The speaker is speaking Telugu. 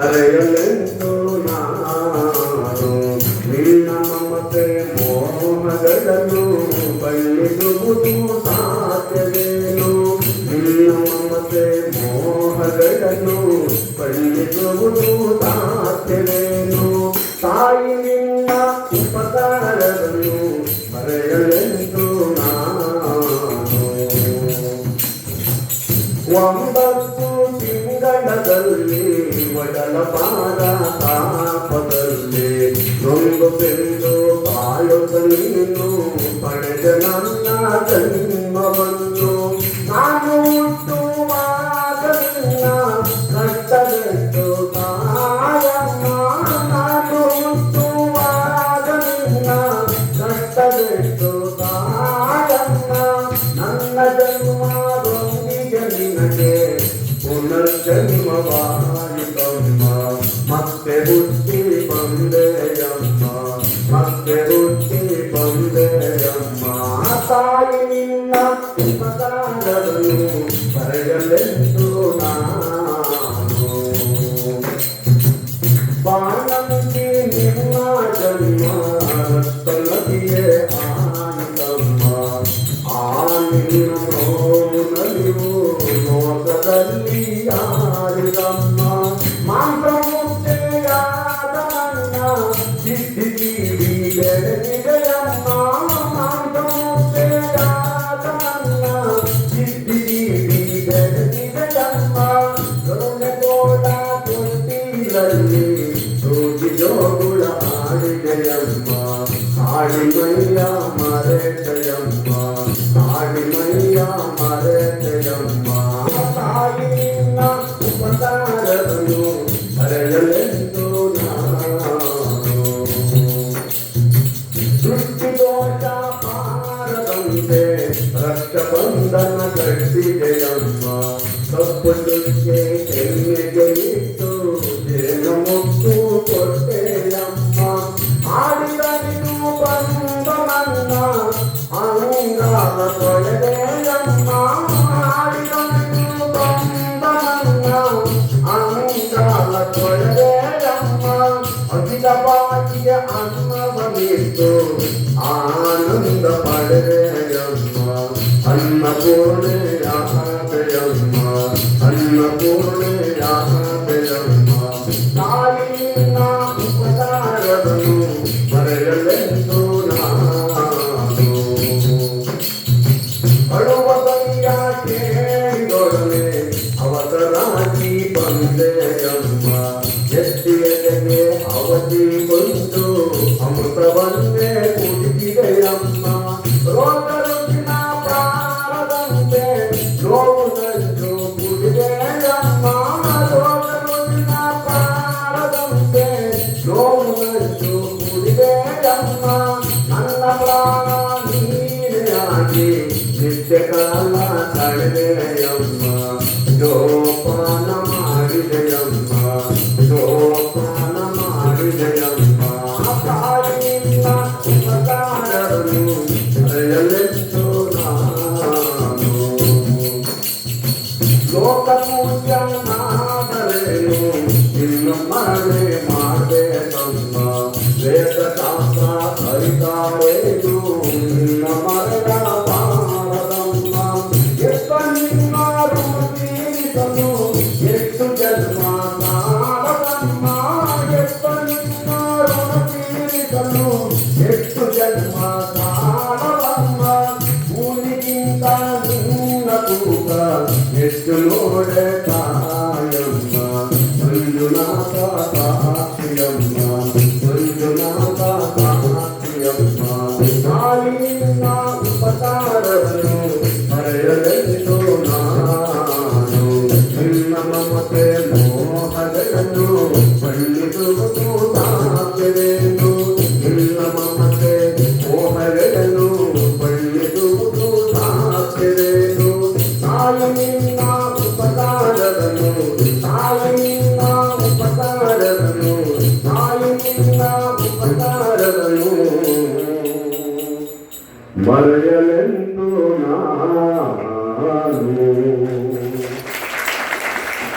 ಅರೆಯಲೆಂದು ನಾನು ನಿನ್ನ ಮಮತೆ ಮೋಹಗಳನ್ನು ಬಳ್ಳಿಸುವುದು ತಿಂಗಳದಲ್ಲಿ ಒಡಲ ಪಾದ ತಾಪದಲ್ಲಿ ನೊಂದು ಬೆಂದು ಬಾಳುತ್ತ ನೀನು ಪಡೆದ ನನ್ನ ಜನ್ಮವನ್ನು ಪುನರ್ಜನ್ಮವಾಯಿತಮ್ಮ ಮತ್ತೆ ಹುಟ್ಟಿ ಬಂದೆಯಮ್ಮ ಮತ್ತೆ ಹುಟ್ಟಿ ಬಂದೆಯಮ್ಮ ತಾಯಿ ನಿನ್ನ ಉಪಕಾರವನ್ನು ಬರೆಯಲೆಂದು ನಾನು ಬಾಣಂತಿ ನಿನ್ನ ಜನ್ಮ ರಕ್ತನದಿಯೇ ಆನಂದಮ್ಮ ಆ ஆடிமையா மரத்தையம்மா ஆடிமையா மரத்தையம்மா విడలమ్మ తప్పుడు జయించు జనముక్కు కొట్టేలమ్మ ఆడిదని Anna Porne, Ave Anna Porne. Jagamma తడిదేయమ్మ Gopala మాడిదయమ్మ Gopala మాడిదయమ్మ కాళింత ఉపకారను దయలెత్తున్నాను లోకపూజ్యం నాదరేను జన్మ దానవమ్మ భూమికింత నిన్న కూక ఎత్తులోడే తాయమ్మ మంజునాథ మరలను మరయలెందు నాను